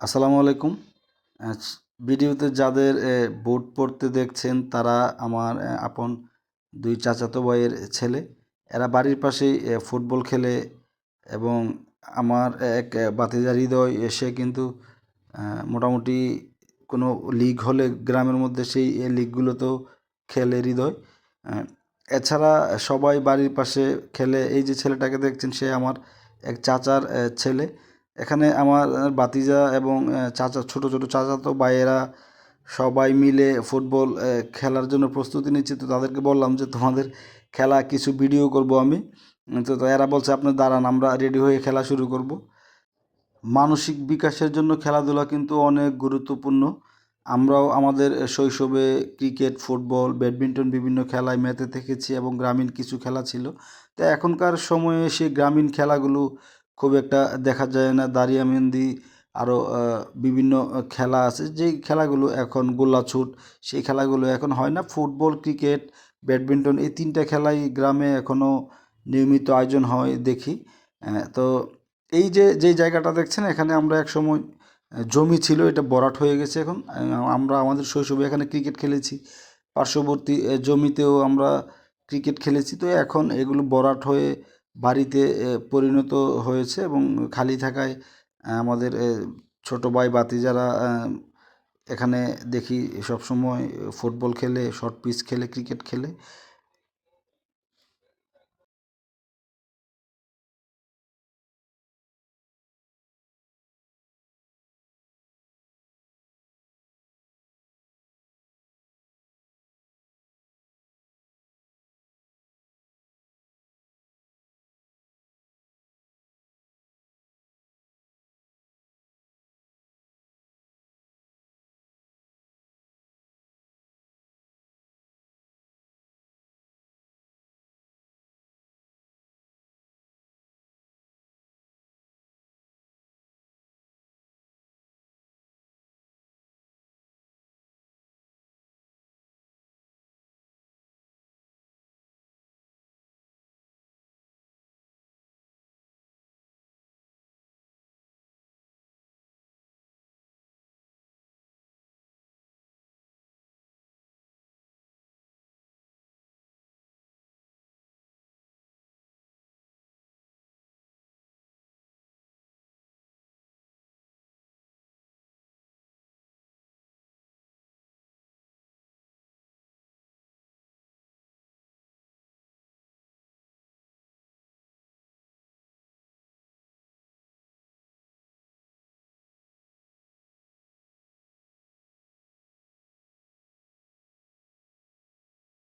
আসসালামু আলাইকুম। ভিডিওতে যাদের বোর্ড পরতে দেখছেন তারা আমার আপন দুই চাচাতো ভাইয়ের ছেলে। এরা বাড়ির পাশেই ফুটবল খেলে এবং আমার এক এ, ভাতিজা হৃদয় এসে কিন্তু মোটামুটি কোনো লিগ হলে গ্রামের মধ্যে সেই লিগগুলোতেও খেলে হৃদয়। এছাড়া সবাই বাড়ির পাশে খেলে। এই যে ছেলেটাকে দেখছেন সে আমার এক চাচার ছেলে। এখানে আমার ভাতিজা এবং চাচা, ছোট ছোট চাচাতো ভাইয়েরা সবাই মিলে ফুটবল খেলার জন্য প্রস্তুতি নিচ্ছে। তো তাদেরকে বললাম যে, তোমাদের খেলা কিছু ভিডিও করব আমি। তো এরা বলছে আপনার দাঁড়ান, আমরা রেডি হয়ে খেলা শুরু করব। মানসিক বিকাশের জন্য খেলাধুলা কিন্তু অনেক গুরুত্বপূর্ণ। আমরাও আমাদের শৈশবে ক্রিকেট, ফুটবল, ব্যাডমিন্টন বিভিন্ন খেলায় মেতে থেকেছি এবং গ্রামীণ কিছু খেলা ছিল। তো এখনকার সময়ে সেই গ্রামীণ খেলাগুলো খুব একটা দেখা যায় না। দাঁড়িয়া মেহেন্দি আরও বিভিন্ন খেলা আছে। যেই খেলাগুলো এখন গোল্লাছুট, সেই খেলাগুলো এখন হয় না। ফুটবল, ক্রিকেট, ব্যাডমিন্টন এই তিনটা খেলাই গ্রামে এখনও নিয়মিত আয়োজন হয় দেখি। তো এই যে যেই জায়গাটা দেখছেন, এখানে আমরা এক সময় জমি ছিল, এটা বরাট হয়ে গেছে এখন। আমরা আমাদের শৈশবে এখানে ক্রিকেট খেলেছি। পার্শ্ববর্তী জমিতেও আমরা ক্রিকেট খেলেছি। তো এখন এগুলো বরাট হয়ে বাড়িতে পরিণত হয়েছে এবং খালি থাকায় আমাদের ছোট ভাই বাতি যারা এখানে দেখি সবসময় ফুটবল খেলে, শর্ট পিচ খেলে, ক্রিকেট খেলে।